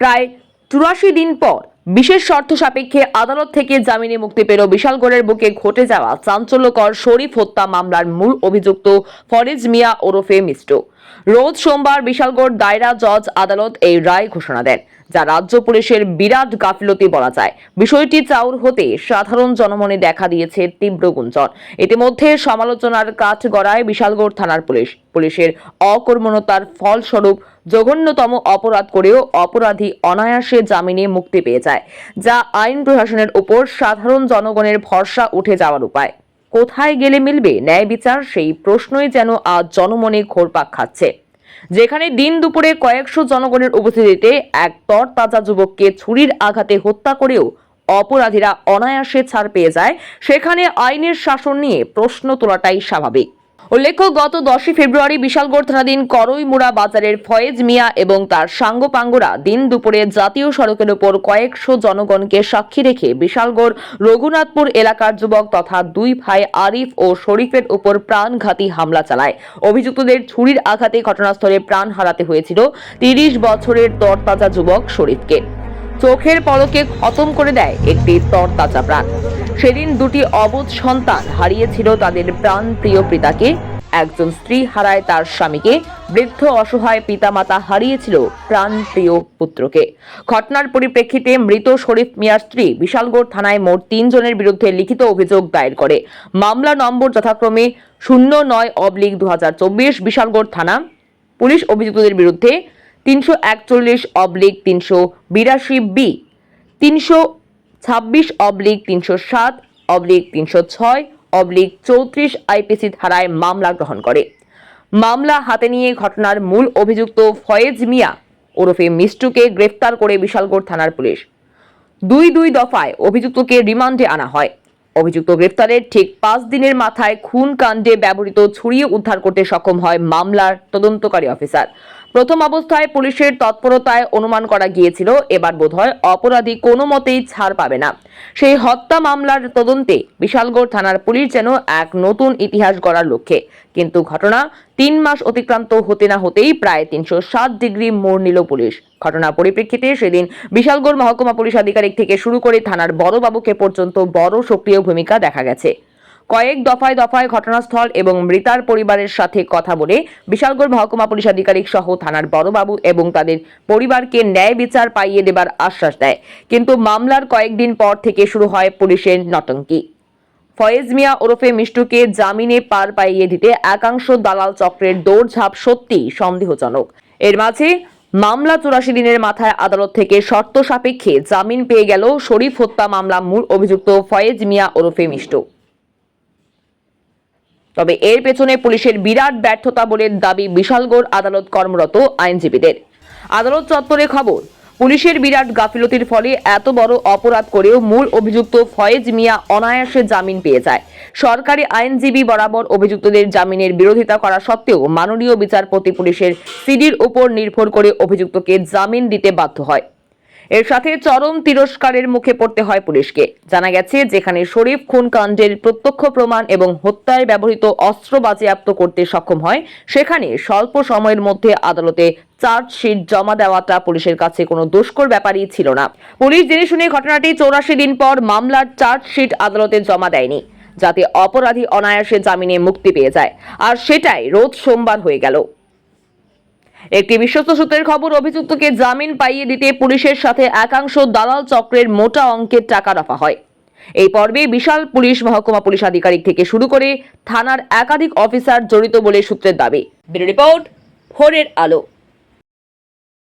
প্রায় চুরাশি দিন পর বিশেষ শর্ত সাপেক্ষে আদালত থেকে জামিনে মুক্তি পেল বিশালগড়ের বুকে ঘটে যাওয়া চাঞ্চল্যকর শরীফ হত্যা মামলার মূল অভিযুক্ত ফরেজ মিয়া ওরফে মিষ্টু। রোজ সোমবার বিশালগড় দায়রা জজ আদালত এই রায় ঘোষণা দেন, যা রাজ্য পুলিশের বিরাট গাফিলতি বলা যায়। বিষয়টি চাউর হতে সাধারণ জনমনে দেখা দিয়েছে তীব্র গুঞ্জন। ইতিমধ্যে সমালোচনার কাঠ গড়ায় বিশালগড় থানার পুলিশ। পুলিশের অকর্মণতার ফলস্বরূপ জঘন্যতম অপরাধ করেও অপরাধী অনায়াসে জামিনে মুক্তি পেয়ে যায়, যা আইন প্রশাসনের উপর সাধারণ জনগণের ভরসা উঠে যাওয়ার উপায়। কোথায় গেলে মিলবে ন্যায় বিচার সেই প্রশ্নই যেন আজ জনমনে ঘোরপাক খাচ্ছে। যেখানে দিন দুপুরে কয়েকশো জনগণের উপস্থিতিতে এক তরতাজা যুবককে ছুরির আঘাতে হত্যা করেও অপরাধীরা অনায়াসে ছাড় পেয়ে যায়, সেখানে আইনের শাসন নিয়ে প্রশ্ন তোলাটাই স্বাভাবিক। উল্লেখ্য গত দশই ফেব্রুয়ারি বিশালগড় থানাধীন করইমুড়া বাজারের ফয়েজ মিয়া এবং তার সাঙ্গপাঙ্গরা দিন দুপুরে জাতীয় সড়কের উপর কয়েকশো জনগণকে সাক্ষী রেখে বিশালগড় রঘুনাথপুর এলাকার যুবক তথা দুই ভাই আরিফ ও শরীফের উপর প্রাণঘাতী হামলা চালায়। অভিযুক্তদের ছুরির আঘাতে ঘটনাস্থলে প্রাণ হারাতে হয়েছিল তিরিশ বছরের তরতাজা যুবক শরীফকে। চোখের পলকে খতম করে দেয় একটি তরতাজা প্রাণ। সেদিন দুটি অবুধ সন্তান হারিয়েছিল তাদের প্রাণ প্রিয় পিতাকে। একজন স্ত্রী হারায় তার স্বামীকে। বৃদ্ধ অসহায় পিতামাতা হারিয়েছিল প্রাণ প্রিয় পুত্রকে। ঘটনার পরিপ্রেক্ষিতে মৃত শরীফ মিয়ার স্ত্রী বিশালগড় থানায় মোট তিনজনের বিরুদ্ধে লিখিত অভিযোগ দায়ের করে। মামলা নম্বর যথাক্রমে শূন্য নয় অবলিক দু বিশালগড় থানা। পুলিশ অভিযুক্তদের বিরুদ্ধে তিনশো একচল্লিশ অবলিক তিনশো বিরাশি বি, তিনশো ছাব্বিশ অবলিক তিনশো সাত অবলিক তিনশো ছয় অবলিক চৌত্রিশ আইপিসি ধারায় মামলা গ্রহণ করে। মামলা হাতে নিয়ে ঘটনার মূল অভিযুক্ত ফয়েজ মিয়া ওরফে মিষ্টুকে গ্রেফতার করে বিশালগড় থানার পুলিশ। দুই দুই দফায় অভিযুক্তকে রিমান্ডে আনা হয়। অভিযুক্ত গ্রেফতারের ঠিক পাঁচ দিনের মাথায় খুন কাণ্ডে ব্যবহৃত ছুরিয়ে উদ্ধার করতে সক্ষম হয় মামলার তদন্তকারী অফিসার। প্রথম অবস্থায় পুলিশের তৎপরতায় অনুমান করা গিয়েছিল, এবার বোধহয় অপরাধী কোনো মতেই ছাড় পাবে না। সেই হত্যা মামলার তদন্তে বিশালগড় থানার পুলিশ যেন এক নতুন ইতিহাস গড়ার লক্ষ্যে। কিন্তু ঘটনা তিন মাস অতিক্রান্ত হতে না হতেই প্রায় তিনশো সাত ডিগ্রি মোড় নিল পুলিশ। ঘটনার পরিপ্রেক্ষিতে সেদিন বিশালগড় মহকুমা পুলিশ আধিকারিক থেকে শুরু করে থানার বড়বাবুকে পর্যন্ত বড় সক্রিয় ভূমিকা দেখা গেছে। কয়েক দফায় দফায় ঘটনাস্থল এবং মৃতার পরিবারের সাথে কথা বলে বিশালগড় মহকুমা পুলিশ আধিকারিক সহ থানার বড়বাবু এবং তাদের পরিবারকে ন্যায় বিচার পাইয়ে দেবার আশ্বাস দেয়। কিন্তু মামলার কয়েকদিন পর থেকে শুরু হয় পুলিশের নটঙ্কি। ফয়েজ মিয়া ওরফে মিষ্টুকে জামিনে পার পাইয়ে দিতে একাংশ দালাল চক্রের দৌড়ঝাঁপ সত্যি সন্দেহজনক। এর মাঝে মামলা চুরাশি দিনের মাথায় আদালত থেকে শর্ত সাপেক্ষে জামিন পেয়ে গেল শরীফ হত্যা মামলা মূল অভিযুক্ত ফয়েজ মিয়া ওরফে মিষ্টু। তবে এর পেছনে পুলিশের বিরাট ব্যর্থতা বলে দাবি বিশালগড় আদালত কর্মরত আইনজীবীদের। আদালত চত্বরে খবর, পুলিশের বিরাট গাফিলতির ফলে এত বড় অপরাধ করেও মূল অভিযুক্ত ফয়েজ মিয়া অনায়াসে জামিন পেয়ে যায়। সরকারি আইনজীবী বরাবর অভিযুক্তদের জামিনের বিরোধিতা করা সত্ত্বেও মাননীয় বিচারপতি পুলিশের সিডির উপর নির্ভর করে অভিযুক্তকে জামিন দিতে বাধ্য হয়। এর সাথে চরম তিরস্কারের মুখে পড়তে হয় পুলিশকে। জানা গেছে, যেখানে শরীফ খুন কাণ্ডের প্রত্যক্ষ প্রমাণ এবং হত্যায় ব্যবহৃত অস্ত্র বাজেয়াপ্ত করতে সক্ষম হয়, সেখানে স্বল্প সময়ের মধ্যে আদালতে চার্জশিট জমা দেওয়াটা পুলিশের কাছে কোনো দুষ্কর ব্যাপারই ছিল না। পুলিশ জেনে শুনে ঘটনাটি চৌরাশি দিন পর মামলার চার্জশিট আদালতে জমা দেয়নি, যাতে অপরাধী অনায়াসে জামিনে মুক্তি পেয়ে যায়। আর সেটাই রোজ সোমবার হয়ে গেল। একটি বিশ্বস্ত সূত্রের খবর, অভিযুক্তকে জামিন পাইয়ে দিতে পুলিশের সাথে একাংশ দালাল চক্রের মোটা অঙ্কের টাকা রাখা হয়। এই পর্বে বিশাল পুলিশ, মহকুমা পুলিশ আধিকারিক থেকে শুরু করে থানার একাধিক অফিসার জড়িত বলে সূত্রের দাবি। রিপোর্ট ফোরের আলো।